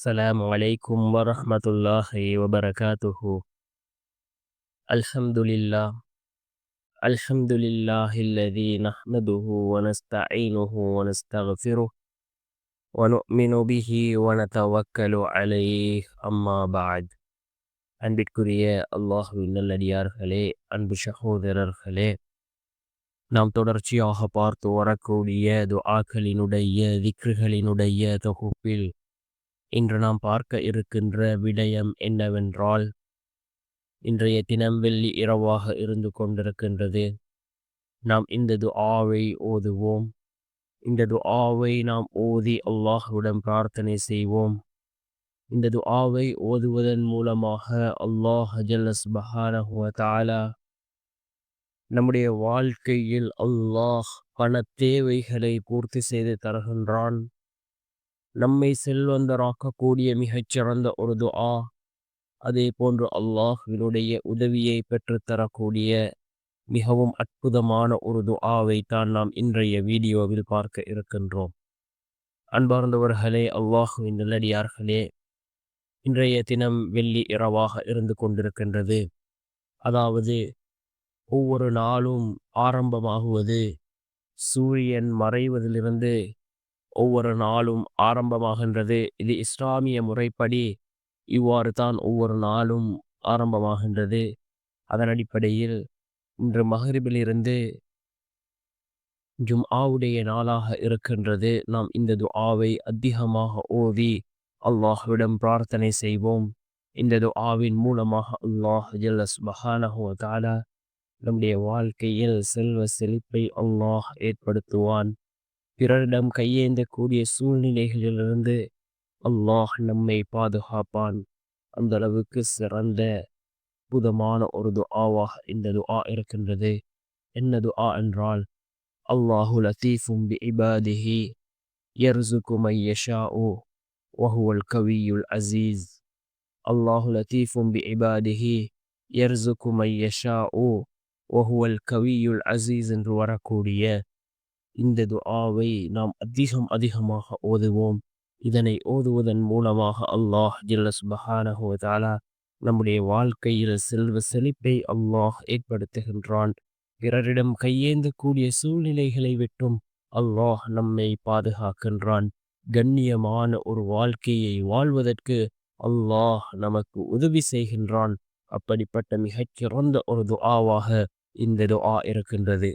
السلام عليكم ورحمة الله وبركاته الحمد لله الحمد لله الذي نحمده ونستعينه ونستغفره ونؤمن به ونتوكل عليه أما بعد அன்பிற்குரிய அல்லாஹுவின் நல்லடியார்களே அன்பு சகோதரர்களே நாம் தொடர்ச்சியாக பார்த்து வரக்கூடிய துஆக்களினுடைய திக்ருகளினுடைய தொகுப்பில் இன்று நாம் பார்க்க இருக்கின்ற விடயம் என்னவென்றால் இன்றைய தினம் வெள்ளி இரவாக இருந்து கொண்டிருக்கின்றது. நாம் இந்த துஆவை ஓதுவோம். இந்த துஆவை நாம் ஓதி அல்லாஹுடன் பிரார்த்தனை செய்வோம். இந்த துஆவை ஓதுவதன் மூலமாக அல்லாஹ் ஜல்லஸ்பஹானஹுவ தாலா நம்முடைய வாழ்க்கையில் அல்லாஹ் பண தேவைகளை பூர்த்தி செய்து தருகின்றான். நம்மை செல்வந்தராக்கக்கூடிய மிகச்சிறந்த ஒரு துஆ. அதே போன்று அல்லாஹ்வினுடைய உதவியை பெற்றுத்தரக்கூடிய மிகவும் அற்புதமான ஒரு துஆவை தான் நாம் இன்றைய வீடியோவில் பார்க்க இருக்கின்றோம். அன்பார்ந்தவர்களே அல்லாஹுவின் நல்லடியார்களே இன்றைய தினம் வெள்ளி இரவாக இருந்து கொண்டிருக்கின்றது. அதாவது ஒவ்வொரு நாளும் ஆரம்பமாகுவது சூரியன் மறைவதிலிருந்து ஒவ்வொரு நாளும் ஆரம்பமாகின்றது. இது இஸ்லாமிய முறைப்படி இவ்வாறு தான் ஒவ்வொரு நாளும் ஆரம்பமாகின்றது. அதன் அடிப்படையில் இன்று மகரிபிலிருந்து ஜும்ஆவுடைய நாளாக இருக்கின்றது. நாம் இந்த துஆவை அதிகமாக ஓதி அல்லாஹ்விடம் பிரார்த்தனை செய்வோம். இந்த துஆவின் மூலமாக அல்லாஹ் ஜல்லஸ் சுபஹானஹு தாலா நம்முடைய வாழ்க்கையில் செல்வ செழிப்பை அல்லாஹ் ஏற்படுத்துவான். பிறரிடம் கையேந்தக்கூடிய சூழ்நிலைகளிலிருந்து அல்லாஹ் நம்மை பாதுகாப்பான் அந்த அளவுக்கு சிறந்த அற்புதமான ஒரு துஆவாக இந்த துஆ இருக்கின்றது என்ன துஆ என்றால் அல்லாஹு லத்தீஃபும் பி இபாதிஹி யர்சுகு மை யஷாஉ வஹுவல் கவியுல் அசீஸ் அல்லாஹு லத்தீஃபும் பி இபாதிஹி யர்சுகு மை யஷாஉ வஹுவல் கவியுல் அசீஸ் என்று வரக்கூடிய இந்த துஆவை நாம் அதிகம் அதிகமாக ஓதுவோம். இதனை ஓதுவதன் மூலமாக அல்லாஹ் ஜில்லஸ் சுபஹானஹு நம்முடைய வாழ்க்கையில் செல்வ செழிப்பை அல்லாஹ் ஏற்படுத்துகின்றான். பிறரிடம் கையேந்தக்கூடிய சூழ்நிலைகளை விட்டும் அல்லாஹ் நம்மை பாதுகாக்கின்றான். கண்ணியமான ஒரு வாழ்க்கையை வாழ்வதற்கு அல்லாஹ் நமக்கு உதவி செய்கின்றான். அப்படிப்பட்ட மிகச்சிறந்த ஒரு துஆவாக இந்த துஆ இருக்கின்றது.